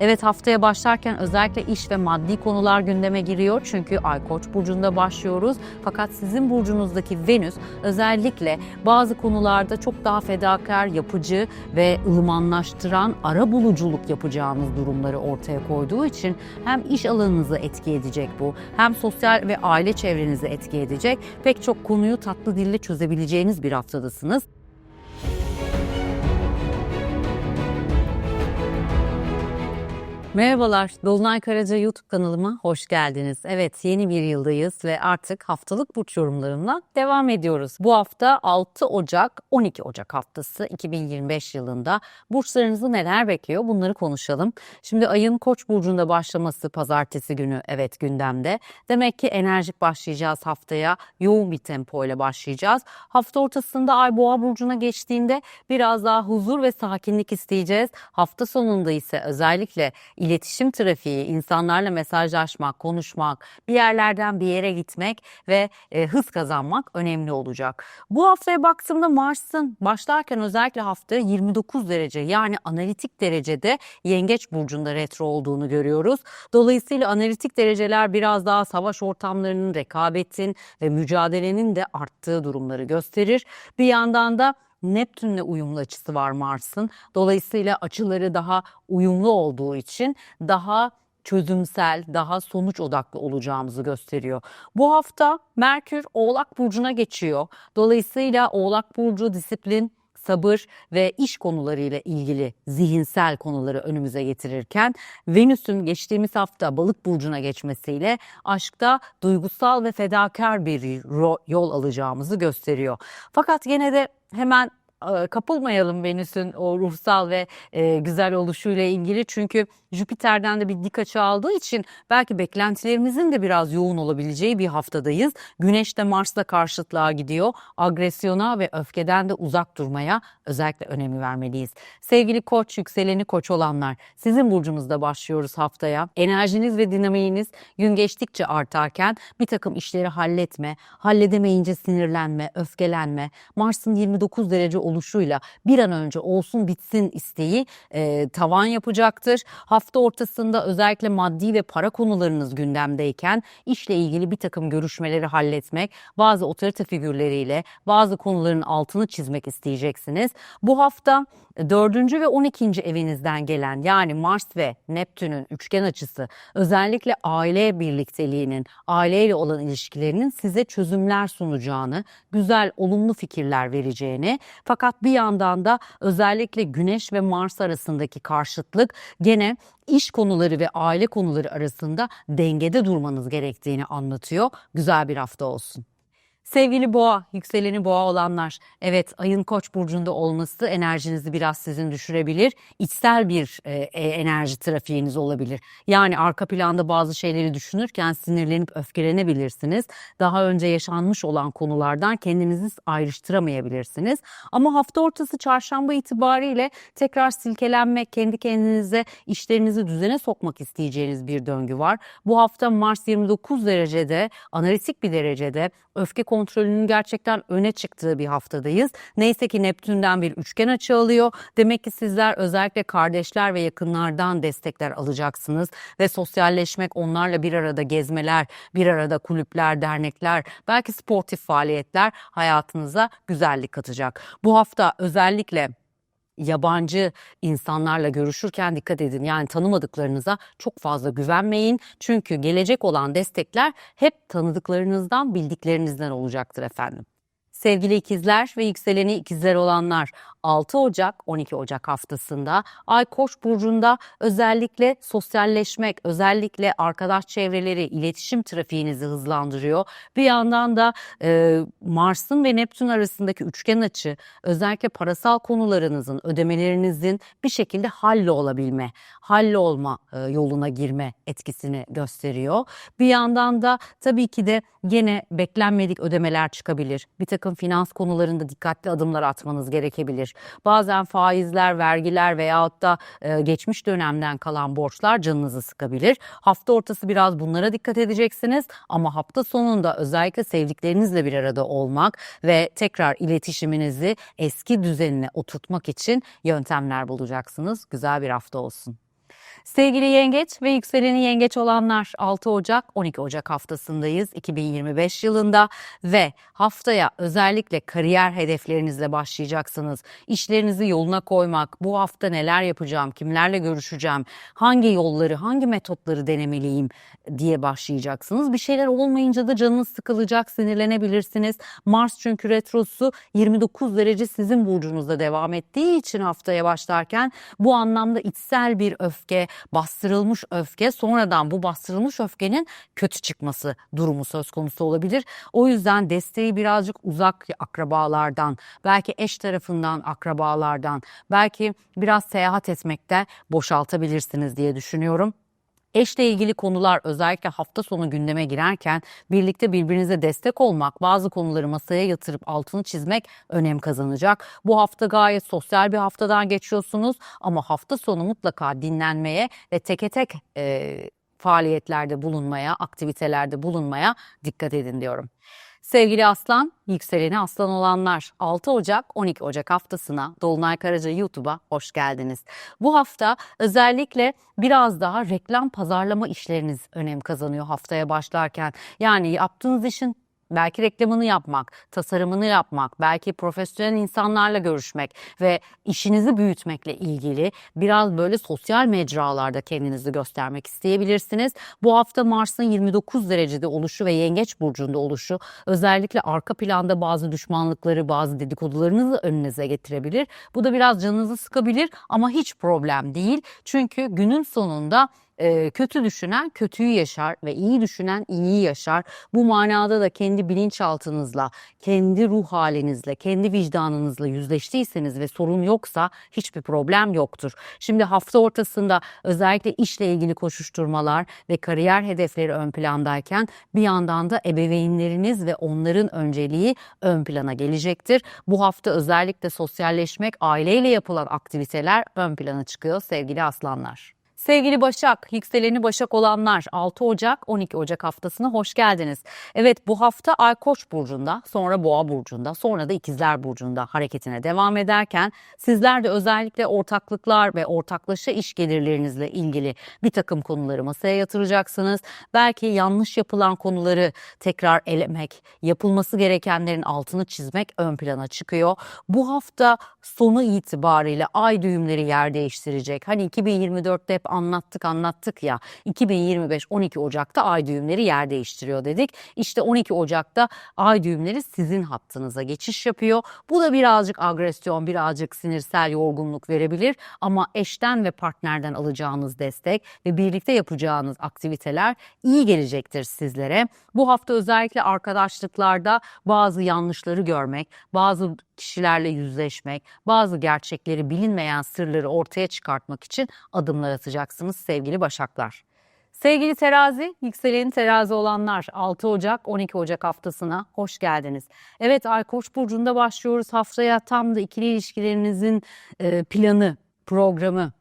Evet haftaya başlarken özellikle iş ve maddi konular gündeme giriyor. Çünkü Ay Koç burcunda başlıyoruz. Fakat sizin burcunuzdaki Venüs özellikle bazı konularda çok daha fedakar, yapıcı ve ılımanlaştıran ara buluculuk yapacağınız durumları ortaya koyduğu için hem iş alanınızı etki edecek bu, hem sosyal ve aile çevrenizi etki edecek. Pek çok konuyu tatlı dille çözebileceğiniz bir haftadasınız. Merhabalar, Dolunay Karaca YouTube kanalıma hoş geldiniz. Evet, yeni bir yıldayız ve artık haftalık burç yorumlarımla devam ediyoruz. Bu hafta 6 Ocak, 12 Ocak haftası 2025 yılında burçlarınızı neler bekliyor bunları konuşalım. Şimdi ayın Koç burcunda başlaması pazartesi günü evet gündemde. Demek ki enerjik başlayacağız haftaya. Yoğun bir tempo ile başlayacağız. Hafta ortasında Ay Boğa burcuna geçtiğinde biraz daha huzur ve sakinlik isteyeceğiz. Hafta sonunda ise özellikle iletişim trafiği, insanlarla mesajlaşmak, konuşmak, bir yerlerden bir yere gitmek ve e, hız kazanmak önemli olacak. Bu haftaya baktığımda Mars'ın başlarken özellikle haftaya 29 derece yani analitik derecede Yengeç burcunda retro olduğunu görüyoruz. Dolayısıyla analitik dereceler biraz daha savaş ortamlarının, rekabetin ve mücadelenin de arttığı durumları gösterir. Bir yandan da Neptünle uyumlu açısı var Mars'ın. Dolayısıyla açıları daha uyumlu olduğu için daha çözümsel, daha sonuç odaklı olacağımızı gösteriyor. Bu hafta Merkür Oğlak burcuna geçiyor. Dolayısıyla Oğlak burcu disiplin, sabır ve iş konularıyla ilgili zihinsel konuları önümüze getirirken Venüs'ün geçtiğimiz hafta Balık burcuna geçmesiyle aşkta duygusal ve fedakar bir yol alacağımızı gösteriyor. Fakat gene de hemen kapılmayalım Venüs'ün o ruhsal ve e, güzel oluşuyla ilgili. Çünkü Jüpiter'den de bir dik açı aldığı için belki beklentilerimizin de biraz yoğun olabileceği bir haftadayız. Güneş de Mars'la karşıtlığa gidiyor. Agresyona ve öfkeden de uzak durmaya özellikle önemi vermeliyiz. Sevgili koç, yükseleni koç olanlar sizin burcunuzda başlıyoruz haftaya. Enerjiniz ve dinamiğiniz gün geçtikçe artarken bir takım işleri halletme, halledemeyince sinirlenme, öfkelenme, Mars'ın 29 derece oluşuyla bir an önce olsun bitsin isteği e, tavan yapacaktır. Hafta ortasında özellikle maddi ve para konularınız gündemdeyken işle ilgili bir takım görüşmeleri halletmek, bazı otorite figürleriyle bazı konuların altını çizmek isteyeceksiniz. Bu hafta 4. ve 12. evinizden gelen yani Mars ve Neptün'ün üçgen açısı özellikle aile birlikteliğinin, aileyle olan ilişkilerinin size çözümler sunacağını, güzel, olumlu fikirler vereceğini fakat bir yandan da özellikle Güneş ve Mars arasındaki karşıtlık gene iş konuları ve aile konuları arasında dengede durmanız gerektiğini anlatıyor. Güzel bir hafta olsun. Sevgili boğa, yükseleni boğa olanlar, evet ayın koç burcunda olması enerjinizi biraz sizin düşürebilir. İçsel bir e, e, enerji trafiğiniz olabilir. Yani arka planda bazı şeyleri düşünürken sinirlenip öfkelenebilirsiniz. Daha önce yaşanmış olan konulardan kendinizi ayrıştıramayabilirsiniz. Ama hafta ortası çarşamba itibariyle tekrar silkelenme, kendi kendinize işlerinizi düzene sokmak isteyeceğiniz bir döngü var. Bu hafta Mars 29 derecede, analitik bir derecede öfke kontrolünün gerçekten öne çıktığı bir haftadayız. Neyse ki Neptün'den bir üçgen açı alıyor. Demek ki sizler özellikle kardeşler ve yakınlardan destekler alacaksınız ve sosyalleşmek, onlarla bir arada gezmeler, bir arada kulüpler, dernekler, belki sportif faaliyetler hayatınıza güzellik katacak. Bu hafta özellikle yabancı insanlarla görüşürken dikkat edin. Yani tanımadıklarınıza çok fazla güvenmeyin. Çünkü gelecek olan destekler hep tanıdıklarınızdan, bildiklerinizden olacaktır efendim. Sevgili ikizler ve yükseleni ikizler olanlar 6 Ocak 12 Ocak haftasında Ay Koç burcunda özellikle sosyalleşmek, özellikle arkadaş çevreleri, iletişim trafiğinizi hızlandırıyor. Bir yandan da e, Mars'ın ve Neptün arasındaki üçgen açı özellikle parasal konularınızın, ödemelerinizin bir şekilde halle olabilme, halle olma e, yoluna girme etkisini gösteriyor. Bir yandan da tabii ki de gene beklenmedik ödemeler çıkabilir. Bir takım finans konularında dikkatli adımlar atmanız gerekebilir. Bazen faizler, vergiler veyahut da e, geçmiş dönemden kalan borçlar canınızı sıkabilir. Hafta ortası biraz bunlara dikkat edeceksiniz ama hafta sonunda özellikle sevdiklerinizle bir arada olmak ve tekrar iletişiminizi eski düzenine oturtmak için yöntemler bulacaksınız. Güzel bir hafta olsun. Sevgili yengeç ve yükseleni yengeç olanlar 6 Ocak 12 Ocak haftasındayız 2025 yılında ve haftaya özellikle kariyer hedeflerinizle başlayacaksınız. İşlerinizi yoluna koymak, bu hafta neler yapacağım, kimlerle görüşeceğim, hangi yolları, hangi metotları denemeliyim diye başlayacaksınız. Bir şeyler olmayınca da canınız sıkılacak, sinirlenebilirsiniz. Mars çünkü retrosu 29 derece sizin burcunuzda devam ettiği için haftaya başlarken bu anlamda içsel bir öfke, bastırılmış öfke sonradan bu bastırılmış öfkenin kötü çıkması durumu söz konusu olabilir. O yüzden desteği birazcık uzak akrabalardan, belki eş tarafından akrabalardan, belki biraz seyahat etmekte boşaltabilirsiniz diye düşünüyorum. Eşle ilgili konular özellikle hafta sonu gündeme girerken birlikte birbirinize destek olmak, bazı konuları masaya yatırıp altını çizmek önem kazanacak. Bu hafta gayet sosyal bir haftadan geçiyorsunuz ama hafta sonu mutlaka dinlenmeye ve teke tek e, faaliyetlerde bulunmaya, aktivitelerde bulunmaya dikkat edin diyorum. Sevgili Aslan, yükseleni Aslan olanlar 6 Ocak 12 Ocak haftasına Dolunay Karaca YouTube'a hoş geldiniz. Bu hafta özellikle biraz daha reklam pazarlama işleriniz önem kazanıyor haftaya başlarken. Yani yaptığınız işin belki reklamını yapmak, tasarımını yapmak, belki profesyonel insanlarla görüşmek ve işinizi büyütmekle ilgili biraz böyle sosyal mecralarda kendinizi göstermek isteyebilirsiniz. Bu hafta Mars'ın 29 derecede oluşu ve Yengeç burcunda oluşu özellikle arka planda bazı düşmanlıkları, bazı dedikodularınızı önünüze getirebilir. Bu da biraz canınızı sıkabilir ama hiç problem değil. Çünkü günün sonunda kötü düşünen kötüyü yaşar ve iyi düşünen iyiyi yaşar. Bu manada da kendi bilinçaltınızla, kendi ruh halinizle, kendi vicdanınızla yüzleştiyseniz ve sorun yoksa hiçbir problem yoktur. Şimdi hafta ortasında özellikle işle ilgili koşuşturmalar ve kariyer hedefleri ön plandayken bir yandan da ebeveynleriniz ve onların önceliği ön plana gelecektir. Bu hafta özellikle sosyalleşmek, aileyle yapılan aktiviteler ön plana çıkıyor sevgili aslanlar. Sevgili Başak, yükseleni Başak olanlar 6 Ocak 12 Ocak haftasına hoş geldiniz. Evet bu hafta Ay Koç burcunda, sonra Boğa burcunda, sonra da İkizler burcunda hareketine devam ederken sizler de özellikle ortaklıklar ve ortaklaşa iş gelirlerinizle ilgili bir takım konuları masaya yatıracaksınız. Belki yanlış yapılan konuları tekrar elemek, yapılması gerekenlerin altını çizmek ön plana çıkıyor. Bu hafta sonu itibariyle ay düğümleri yer değiştirecek. Hani 2024'te anlattık anlattık ya 2025 12 Ocak'ta ay düğümleri yer değiştiriyor dedik. İşte 12 Ocak'ta ay düğümleri sizin hattınıza geçiş yapıyor. Bu da birazcık agresyon, birazcık sinirsel yorgunluk verebilir ama eşten ve partnerden alacağınız destek ve birlikte yapacağınız aktiviteler iyi gelecektir sizlere. Bu hafta özellikle arkadaşlıklarda bazı yanlışları görmek, bazı kişilerle yüzleşmek, bazı gerçekleri bilinmeyen sırları ortaya çıkartmak için adımlar atacaksınız sevgili Başaklar. Sevgili terazi, yükseleni terazi olanlar 6 Ocak 12 Ocak haftasına hoş geldiniz. Evet Ay Koç burcunda başlıyoruz haftaya tam da ikili ilişkilerinizin e, planı, programı,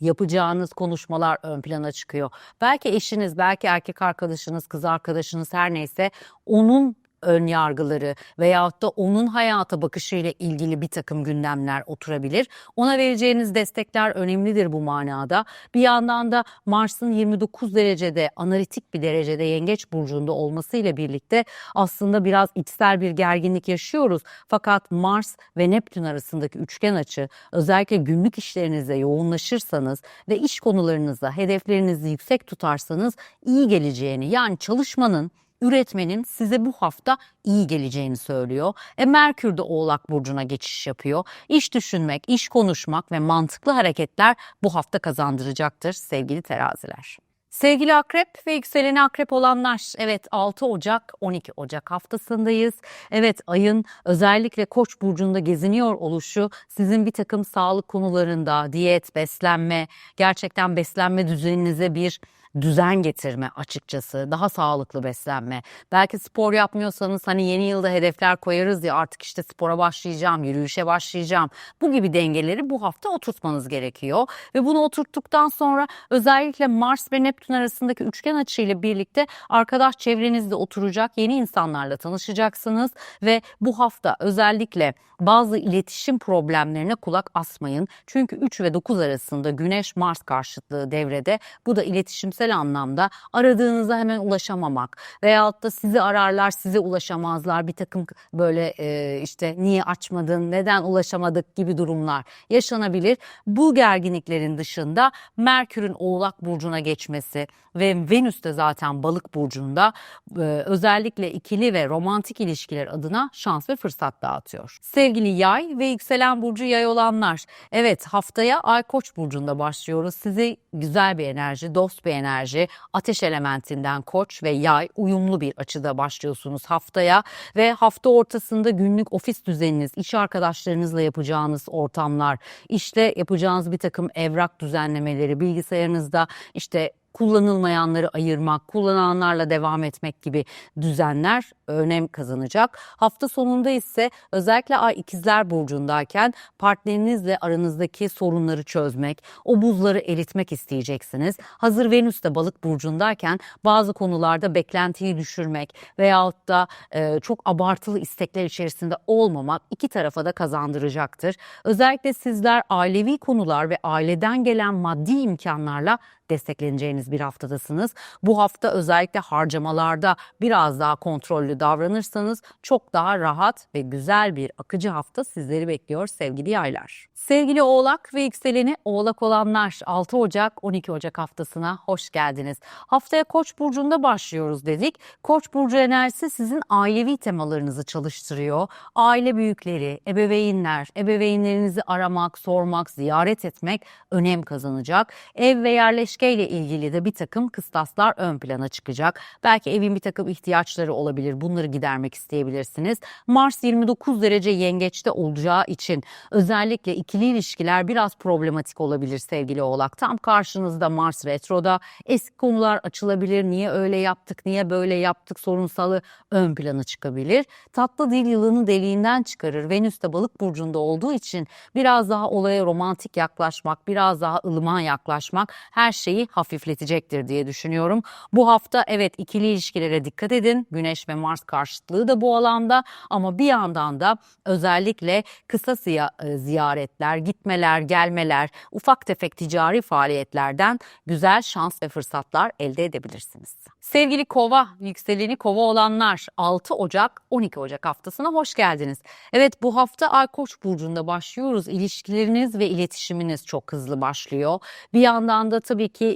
yapacağınız konuşmalar ön plana çıkıyor. Belki eşiniz, belki erkek arkadaşınız, kız arkadaşınız her neyse onun ön yargıları veyahut da onun hayata bakışıyla ilgili bir takım gündemler oturabilir. Ona vereceğiniz destekler önemlidir bu manada. Bir yandan da Mars'ın 29 derecede analitik bir derecede yengeç burcunda olmasıyla birlikte aslında biraz içsel bir gerginlik yaşıyoruz. Fakat Mars ve Neptün arasındaki üçgen açı özellikle günlük işlerinize yoğunlaşırsanız ve iş konularınıza hedeflerinizi yüksek tutarsanız iyi geleceğini yani çalışmanın üretmenin size bu hafta iyi geleceğini söylüyor. E Merkür de Oğlak burcuna geçiş yapıyor. İş düşünmek, iş konuşmak ve mantıklı hareketler bu hafta kazandıracaktır sevgili teraziler. Sevgili akrep ve yükseleni akrep olanlar evet 6 Ocak 12 Ocak haftasındayız. Evet ayın özellikle koç burcunda geziniyor oluşu sizin bir takım sağlık konularında diyet, beslenme, gerçekten beslenme düzeninize bir düzen getirme açıkçası, daha sağlıklı beslenme. Belki spor yapmıyorsanız hani yeni yılda hedefler koyarız ya artık işte spora başlayacağım, yürüyüşe başlayacağım. Bu gibi dengeleri bu hafta oturtmanız gerekiyor. Ve bunu oturttuktan sonra özellikle Mars ve Neptün arasındaki üçgen açıyla birlikte arkadaş çevrenizde oturacak yeni insanlarla tanışacaksınız ve bu hafta özellikle bazı iletişim problemlerine kulak asmayın. Çünkü 3 ve 9 arasında Güneş Mars karşıtlığı devrede. Bu da iletişimsel anlamda aradığınıza hemen ulaşamamak veyahut da sizi ararlar size ulaşamazlar bir takım böyle e, işte niye açmadın neden ulaşamadık gibi durumlar yaşanabilir. Bu gerginliklerin dışında Merkür'ün Oğlak Burcu'na geçmesi ve Venüs de zaten Balık Burcu'nda e, özellikle ikili ve romantik ilişkiler adına şans ve fırsat dağıtıyor. Sevgili yay ve yükselen burcu yay olanlar. Evet haftaya Ay Koç burcunda başlıyoruz. Sizi güzel bir enerji, dost bir enerji, ateş elementinden Koç ve Yay uyumlu bir açıda başlıyorsunuz haftaya ve hafta ortasında günlük ofis düzeniniz, iş arkadaşlarınızla yapacağınız ortamlar, işte yapacağınız bir takım evrak düzenlemeleri, bilgisayarınızda işte kullanılmayanları ayırmak, kullananlarla devam etmek gibi düzenler önem kazanacak. Hafta sonunda ise özellikle Ay ikizler burcundayken partnerinizle aranızdaki sorunları çözmek, o buzları eritmek isteyeceksiniz. Hazır Venüs de balık burcundayken bazı konularda beklentiyi düşürmek veyahut da e, çok abartılı istekler içerisinde olmamak iki tarafa da kazandıracaktır. Özellikle sizler ailevi konular ve aileden gelen maddi imkanlarla destekleneceğiniz bir haftadasınız. Bu hafta özellikle harcamalarda biraz daha kontrollü davranırsanız çok daha rahat ve güzel bir akıcı hafta sizleri bekliyor sevgili yaylar. Sevgili Oğlak ve yükseleni Oğlak olanlar 6 Ocak 12 Ocak haftasına hoş geldiniz. Haftaya Koç burcunda başlıyoruz dedik. Koç burcu enerjisi sizin ailevi temalarınızı çalıştırıyor. Aile büyükleri, ebeveynler, ebeveynlerinizi aramak, sormak, ziyaret etmek önem kazanacak. Ev ve yerleşkeyle ilgili de bir takım kıstaslar ön plana çıkacak. Belki evin bir takım ihtiyaçları olabilir. Bunları gidermek isteyebilirsiniz. Mars 29 derece yengeçte olacağı için özellikle ikili ilişkiler biraz problematik olabilir sevgili oğlak. Tam karşınızda Mars retroda eski konular açılabilir. Niye öyle yaptık, niye böyle yaptık sorunsalı ön plana çıkabilir. Tatlı dil yılanı deliğinden çıkarır. Venüs de balık burcunda olduğu için biraz daha olaya romantik yaklaşmak, biraz daha ılıman yaklaşmak her şeyi hafifletecektir diye düşünüyorum. Bu hafta evet ikili ilişkilere dikkat edin. Güneş ve Mars karşıtlığı da bu alanda ama bir yandan da özellikle kısa e, ziyaretler, gitmeler, gelmeler, ufak tefek ticari faaliyetlerden güzel şans ve fırsatlar elde edebilirsiniz. Sevgili kova, yükseleni kova olanlar 6 Ocak 12 Ocak haftasına hoş geldiniz. Evet bu hafta Ay Koç burcunda başlıyoruz. İlişkileriniz ve iletişiminiz çok hızlı başlıyor. Bir yandan da tabii ki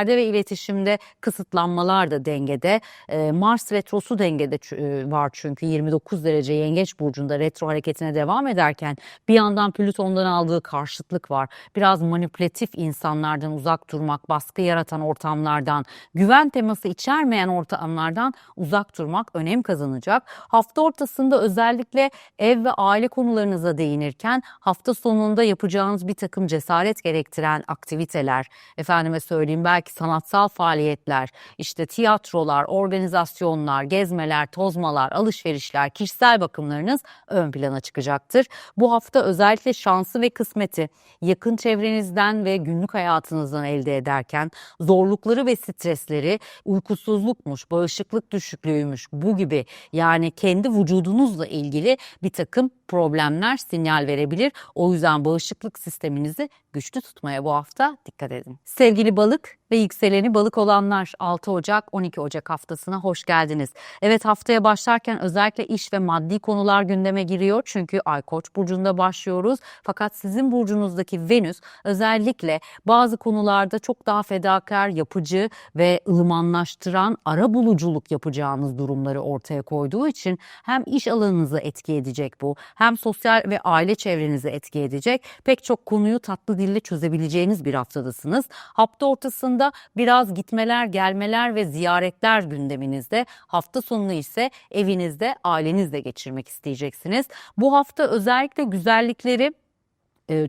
ilişkilerde ve iletişimde kısıtlanmalar da dengede. Ee, Mars retrosu dengede e, var çünkü 29 derece yengeç burcunda retro hareketine devam ederken bir yandan Plüton'dan aldığı karşıtlık var. Biraz manipülatif insanlardan uzak durmak, baskı yaratan ortamlardan, güven teması içermeyen ortamlardan uzak durmak önem kazanacak. Hafta ortasında özellikle ev ve aile konularınıza değinirken hafta sonunda yapacağınız bir takım cesaret gerektiren aktiviteler, efendime söyleyeyim sanatsal faaliyetler, işte tiyatrolar, organizasyonlar, gezmeler, tozmalar, alışverişler, kişisel bakımlarınız ön plana çıkacaktır. Bu hafta özellikle şansı ve kısmeti yakın çevrenizden ve günlük hayatınızdan elde ederken zorlukları ve stresleri uykusuzlukmuş, bağışıklık düşüklüğüymüş bu gibi yani kendi vücudunuzla ilgili bir takım problemler sinyal verebilir. O yüzden bağışıklık sisteminizi güçlü tutmaya bu hafta dikkat edin. Sevgili balık ve yükseleni balık olanlar 6 Ocak 12 Ocak haftasına hoş geldiniz. Evet haftaya başlarken özellikle iş ve maddi konular gündeme giriyor. Çünkü Ay Koç burcunda başlıyoruz. Fakat sizin burcunuzdaki Venüs özellikle bazı konularda çok daha fedakar, yapıcı ve ılımanlaştıran ara buluculuk yapacağınız durumları ortaya koyduğu için hem iş alanınızı etki edecek bu hem sosyal ve aile çevrenizi etki edecek pek çok konuyu tatlı dille çözebileceğiniz bir haftadasınız. Hafta ortasında biraz gitmeler, gelmeler ve ziyaretler gündeminizde. Hafta sonunu ise evinizde, ailenizle geçirmek isteyeceksiniz. Bu hafta özellikle güzellikleri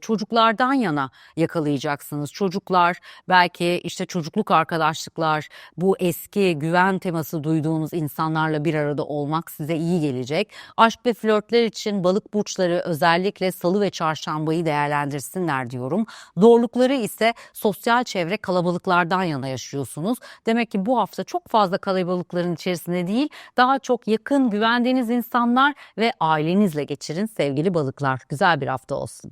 çocuklardan yana yakalayacaksınız. Çocuklar belki işte çocukluk arkadaşlıklar bu eski güven teması duyduğunuz insanlarla bir arada olmak size iyi gelecek. Aşk ve flörtler için balık burçları özellikle salı ve çarşambayı değerlendirsinler diyorum. Zorlukları ise sosyal çevre kalabalıklardan yana yaşıyorsunuz. Demek ki bu hafta çok fazla kalabalıkların içerisinde değil daha çok yakın güvendiğiniz insanlar ve ailenizle geçirin sevgili balıklar. Güzel bir hafta olsun.